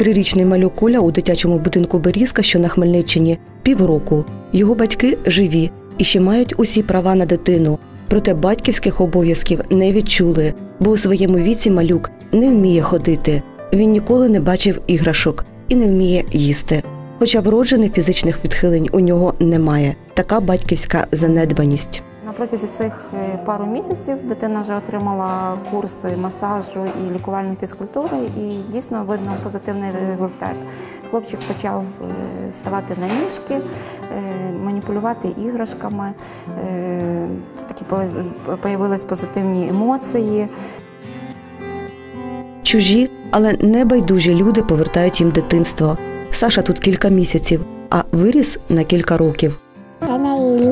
Трирічний малюк Коля у дитячому будинку Берізка, що на Хмельниччині, півроку. Його батьки живі і ще мають усі права на дитину. Проте батьківських обов'язків не відчули, бо у своєму віці малюк не вміє ходити. Він ніколи не бачив іграшок і не вміє їсти. Хоча вроджених фізичних відхилень у нього немає. Така батьківська занедбаність. Протязі цих е, пару місяців дитина вже отримала курси масажу і лікувальної фізкультури, і дійсно видно позитивний результат. Хлопчик почав е, ставати на ніжки, е, маніпулювати іграшками, такі появились позитивні емоції. Чужі, але небайдужі люди повертають їм дитинство. Саша тут кілька місяців, а виріс на кілька років.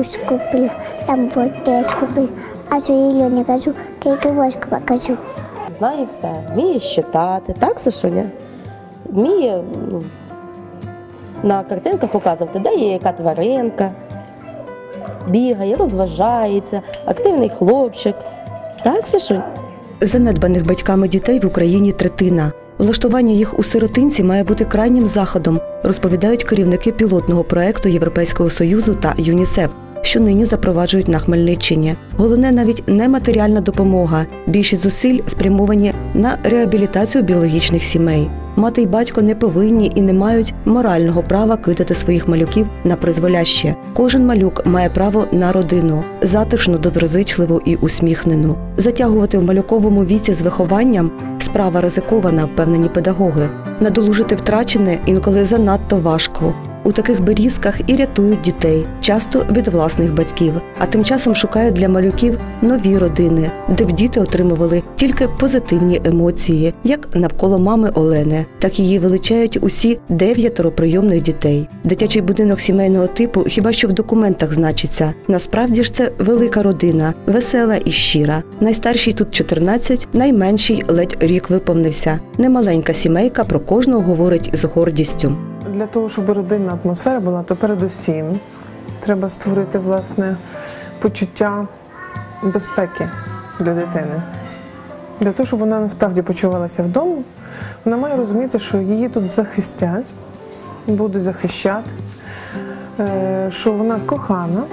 Илю купила, там вот теж купила. А що Ілю не кажу, тільки воску покажу. Знає все, вміє считати, так, Сашуня? Вміє ну, на картинках показувати, де є яка тваринка, бігає, розважається, активний хлопчик. Так, Сашунь? Занедбаних батьками дітей в Україні третина. Влаштування їх у сиротинці має бути крайнім заходом, розповідають керівники пілотного проекту Європейського союзу та ЮНІСЕФ, що нині запроваджують на Хмельниччині. Головне навіть не матеріальна допомога. Більшість зусиль спрямовані на реабілітацію біологічних сімей. Мати й батько не повинні і не мають морального права кидати своїх малюків на призволяще. Кожен малюк має право на родину, затишну, доброзичливу і усміхнену. Затягувати в малюковому віці з вихованням справа ризикована, впевнені педагоги. Надолужити втрачене інколи занадто важко. У таких берізках і рятують дітей, часто від власних батьків, а тим часом шукають для малюків нові родини, де б діти отримували тільки позитивні емоції, як навколо мами Олени, так її величають усі дев'ятеро прийомних дітей. Дитячий будинок сімейного типу хіба що в документах значиться. Насправді ж це велика родина, весела і щира. Найстаршій тут 14, найменший ледь рік виповнився. Немаленька сімейка про кожного говорить з гордістю. Для того, щоб родинна атмосфера була, то передусім треба створити власне почуття безпеки для дитини. Для того, щоб вона насправді почувалася вдома, вона має розуміти, що її тут захистять, будуть захищати, е, що вона кохана.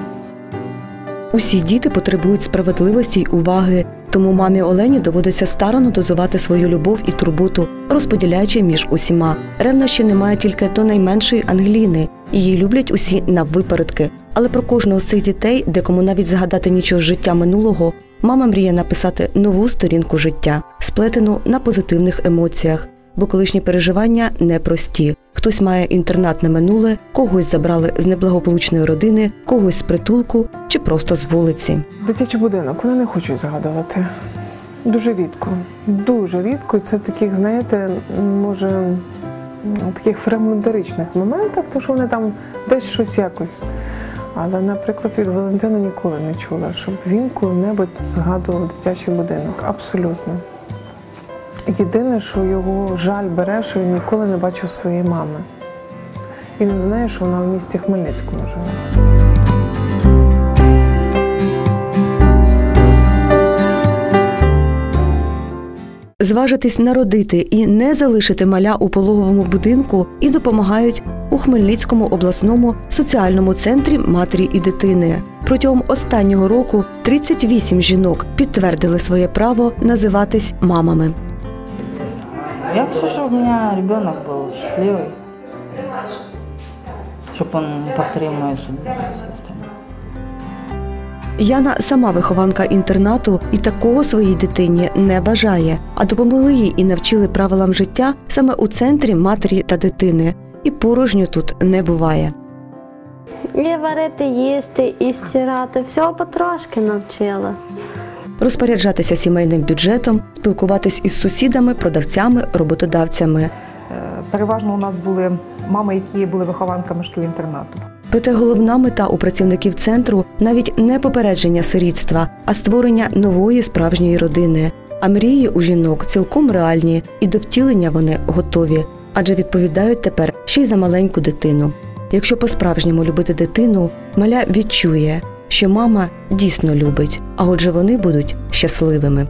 Усі діти потребують справедливості й уваги, тому мамі Олені доводиться старано дозувати свою любов і турботу, розподіляючи між усіма. Ревнощів немає тільки до найменшої Ангеліни. Її люблять усі наввипередки. Але про кожного з цих дітей, декому навіть згадати нічого з життя минулого, мама мріє написати нову сторінку життя, сплетену на позитивних емоціях. Бо колишні переживання непрості. Хтось має інтернатне минуле, когось забрали з неблагополучної родини, когось з притулку чи просто з вулиці. Дитячий будинок вони не хочуть згадувати. Дуже рідко. Дуже рідко. Це таких, знаєте, може, таких фрагментаричних моментах, то що вони там десь щось якось. Але, наприклад, від Валентина ніколи не чула, щоб він коли-небудь згадував дитячий будинок. Абсолютно. Єдине, що його жаль бере, що він ніколи не бачив своєї мами. І він знає, що вона в місті Хмельницькому живе. Зважитись народити і не залишити маля у пологовому будинку і допомагають у Хмельницькому обласному соціальному центрі матері і дитини. Протягом останнього року 38 жінок підтвердили своє право називатись мамами. Я хочу, чтобы у меня ребенок был счастливый, чтобы он повторил мою судьбу. Яна сама вихованка інтернату і такого своїй дитині не бажає, а допомогли їй і навчили правилам життя саме у центрі матері та дитини. І порожньо тут не буває. І варити, їсти, і стирати. Всього потрошки навчила. Розпоряджатися сімейним бюджетом, спілкуватись із сусідами, продавцями, роботодавцями. Е, Переважно у нас були мами, які були вихованками шкіл-інтернату. Проте головна мета у працівників центру навіть не попередження сирітства, а створення нової справжньої родини. А мрії у жінок цілком реальні, і до втілення вони готові, адже відповідають тепер ще й за маленьку дитину. Якщо по-справжньому любити дитину, маля відчує, що мама дійсно любить, а отже вони будуть щасливими.